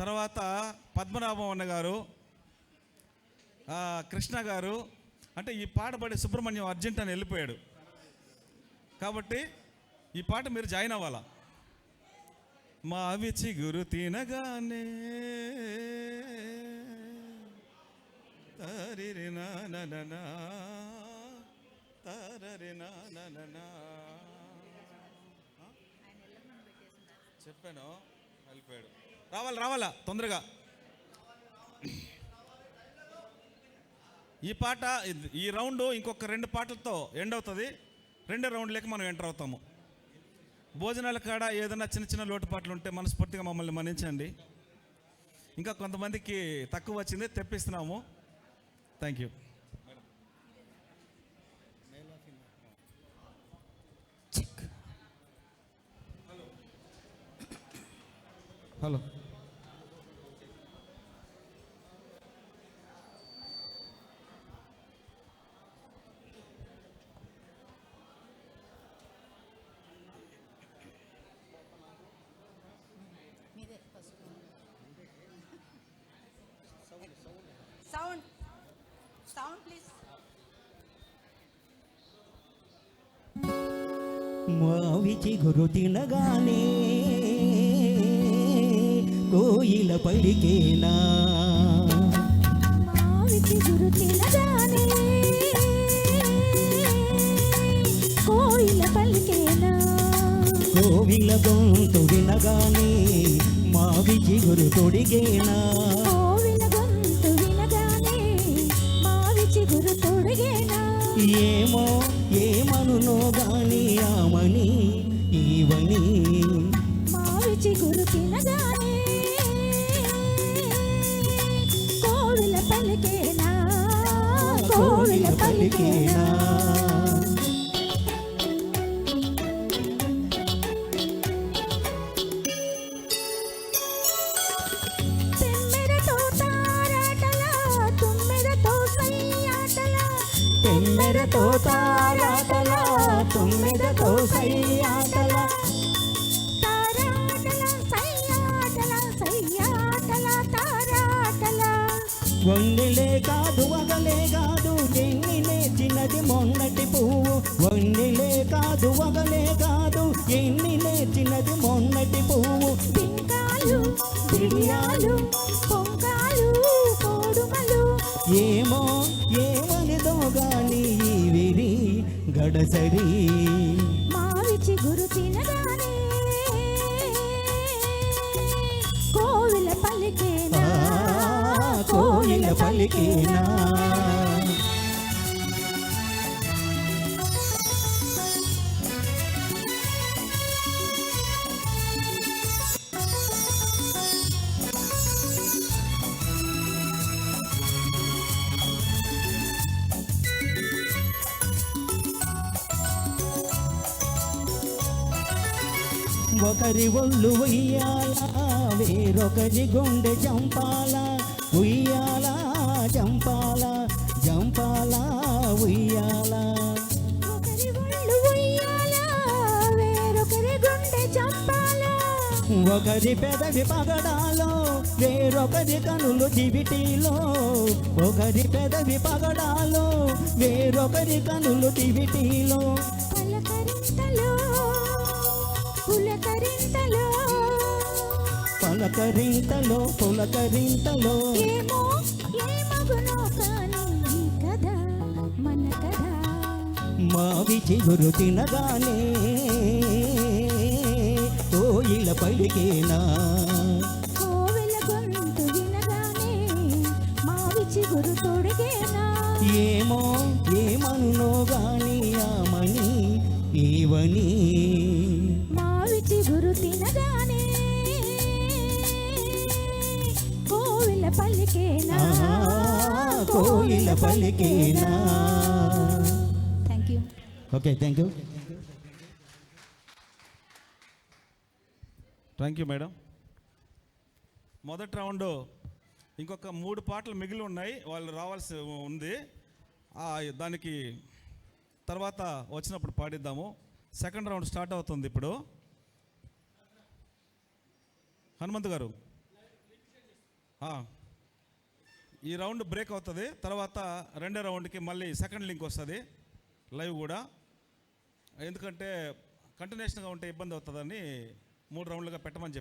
తర్వాత పద్మనాభం అన్న గారు కృష్ణ గారు అంటే ఈ పాట పాడి సుబ్రహ్మణ్యం అర్జెంట్ అని వెళ్ళిపోయాడు. కాబట్టి ఈ పాట మీరు జాయిన్ అవ్వాలా? మావి చిగురు తినగానే తరిరి నానననా, తరరి నానననా. చెప్పాను వెళ్ళిపోయాడు. రావాలి రావాలా? తొందరగా. ఈ పాట ఈ రౌండ్ ఇంకొక రెండు పాటలతో ఎండ్ అవుతుంది. రెండో రౌండ్లోకి మనం ఎంటర్ అవుతాము. భోజనాల కాడ ఏదైనా చిన్న చిన్న లోటుపాట్లు ఉంటే మనస్ఫూర్తిగా మమ్మల్ని మన్నించండి. ఇంకా కొంతమందికి తక్కువ వచ్చింది తెప్పిస్తున్నాము. Thank you hello sound sound please మావి చిగురు తినగానే కోయిల పలికేనా మావి చిగురు తినగానే పలికేనా కోవిల గొంతు వినగానే మావి చిగురు తొడిగేనా? కోవిల గొంతు వినగానే మావి చిగురు తొడిగేనా? ఏమో ఏమనునో గాని ఆమని ఈవని మావి చిగురు పలికేనా? తెమ్మెరతో తారాటల తుమ్మెదతో సయ్యాటల తెమ్మెరతో తారాటల నేర్చినది మొన్నటి పువ్వు వండిలే కాదు వగలే కాదు ఎన్ని నేర్చినది మొన్నటి పువ్వు. పొంకాలు కోడుమలు. ఏమో ఏమనిదో గాని విరి గడసరి. మావి చిగురు తినగానే కోవిల పలికేనా? కోయిల పలికేనా? ఒకరి ఒళ్ళు ఉయ్యాల వేరొకరి గుండె చంపాల ఉయ్యాల చంపాల చంపాల ఉయ్యాల. ఒకరి పెదవి పగడాలో వేరొకరి కనులు దివిటీలో. ఒకరి పెదవి పగడాలో వేరొకరి కనులు దివిటీలో. పులకరింతలో. పలకరింతలో పులకరింతలో. ఏమో ఏమగునో కానీ ఈ కథ మన కథ. మావి చిగురు తినగానే కోయిల పలికేనా? కోవెల గొంతు వినగానే మావి చిగురు తొడిగేనా? ఏమో ఏమనునో గాని ఆమని మావి చిగురు తినగానే కోవెల పలికేనా? ఆ, కోయిల పలికేనా? Thank you okay thank you thank you madam మొదటి రౌండ్ ఇంకొక మూడు పాటలు మిగిలి ఉన్నాయి. వాళ్ళు రావాల్సి ఉంది. ఆ, దానికి తర్వాత వచ్చినప్పుడు పాడిద్దాము. సెకండ్ రౌండ్ స్టార్ట్ అవుతుంది ఇప్పుడు. హనుమంత్ గారు. ఈ రౌండ్ బ్రేక్ అవుతుంది. తర్వాత రెండో రౌండ్కి మళ్ళీ సెకండ్ లింక్ వస్తుంది. లైవ్ కూడా. ఎందుకంటే కంటిన్యూషన్గా ఉంటే ఇబ్బంది అవుతుందని మూడు రౌండ్లుగా పెట్టమని చెప్పి